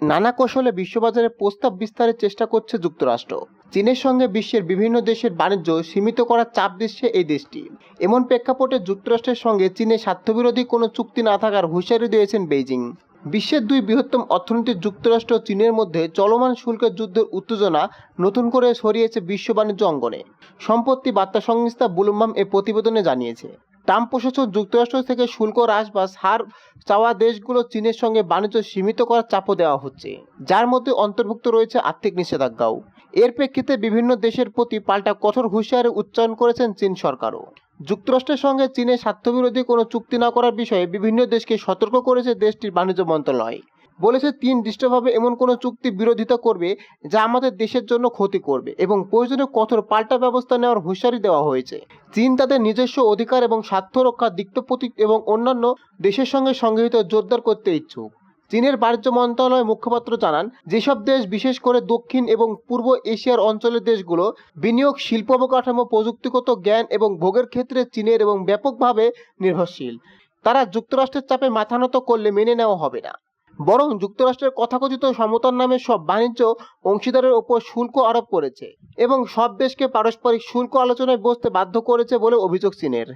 নানা কৌশলে বিশ্ববাজারে প্রস্তাব বিস্তারের চেষ্টা করছে যুক্তরাষ্ট্র। চীনের সঙ্গে বিশ্বের বিভিন্ন দেশের বাণিজ্য সীমিত করার চাপ দিচ্ছে এই দেশটি। এমন প্রেক্ষাপটে যুক্তরাষ্ট্রের সঙ্গে চীনের স্বার্থবিরোধী কোনো চুক্তি না থাকার হুঁশিয়ারি দিয়েছেন বেইজিং। বিশ্বের দুই বৃহত্তম অর্থনীতির যুক্তরাষ্ট্র চীনের মধ্যে চলমান শুল্কের যুদ্ধের উত্তেজনা নতুন করে ছড়িয়েছে বিশ্ব বাণিজ্য অঙ্গনে। সম্পত্তি বার্তা সংস্থা বুলুমবাম এ প্রতিবেদনে জানিয়েছে। ট্রাম্প প্রশাসন যুক্তরাষ্ট্র থেকে শুল্ক হ্রাস বা ছাড় চাওয়া দেশগুলো চীনের সঙ্গে বাণিজ্য সীমিত করার চাপও দেওয়া হচ্ছে, যার মধ্যে অন্তর্ভুক্ত রয়েছে আর্থিক নিষেধাজ্ঞাও। এর প্রেক্ষিতে বিভিন্ন দেশের প্রতি পাল্টা কঠোর হুঁশিয়ারি উচ্চারণ করেছেন চীন সরকারও। যুক্তরাষ্ট্রের সঙ্গে চীনের স্বার্থবিরোধী কোনো চুক্তি না করার বিষয়ে বিভিন্ন দেশকে সতর্ক করেছে দেশটির বাণিজ্য মন্ত্রণালয়। বলেছে চীন দৃষ্টভাবে এমন কোনো চুক্তি বিরোধিতা করবে যা আমাদের দেশের জন্য ক্ষতি করবে এবং প্রয়োজনে কঠোর পাল্টা ব্যবস্থা নেওয়ার হুঁশিয়ারি দেওয়া হয়েছে। চীন তাদের নিজস্ব অধিকার এবং স্বার্থ রক্ষার দিক্তপ্রতীক এবং অন্যান্য দেশের সঙ্গে সংগৃহীত জোরদার করতে ইচ্ছুক। চীনের বাণিজ্য মন্ত্রণালয়ের মুখপাত্র জানান, যেসব দেশ, বিশেষ করে দক্ষিণ এবং পূর্ব এশিয়ার অঞ্চলের দেশগুলো বিনিয়োগ, শিল্প অবকাঠামো, প্রযুক্তিগত জ্ঞান এবং ভোগের ক্ষেত্রে চীনের এবং ব্যাপকভাবে নির্ভরশীল। তারা যুক্তরাষ্ট্রের চাপে মাথা নত করলে মেনে নেওয়া হবে না। বরং যুক্তরাষ্ট্রের কথাকথিত সমতার নামে সব বাণিজ্য অংশীদারের ওপর শুল্ক আরোপ করেছে এবং সব দেশকে পারস্পরিক শুল্ক আলোচনায় বসতে বাধ্য করেছে বলে অভিযোগ চীনের।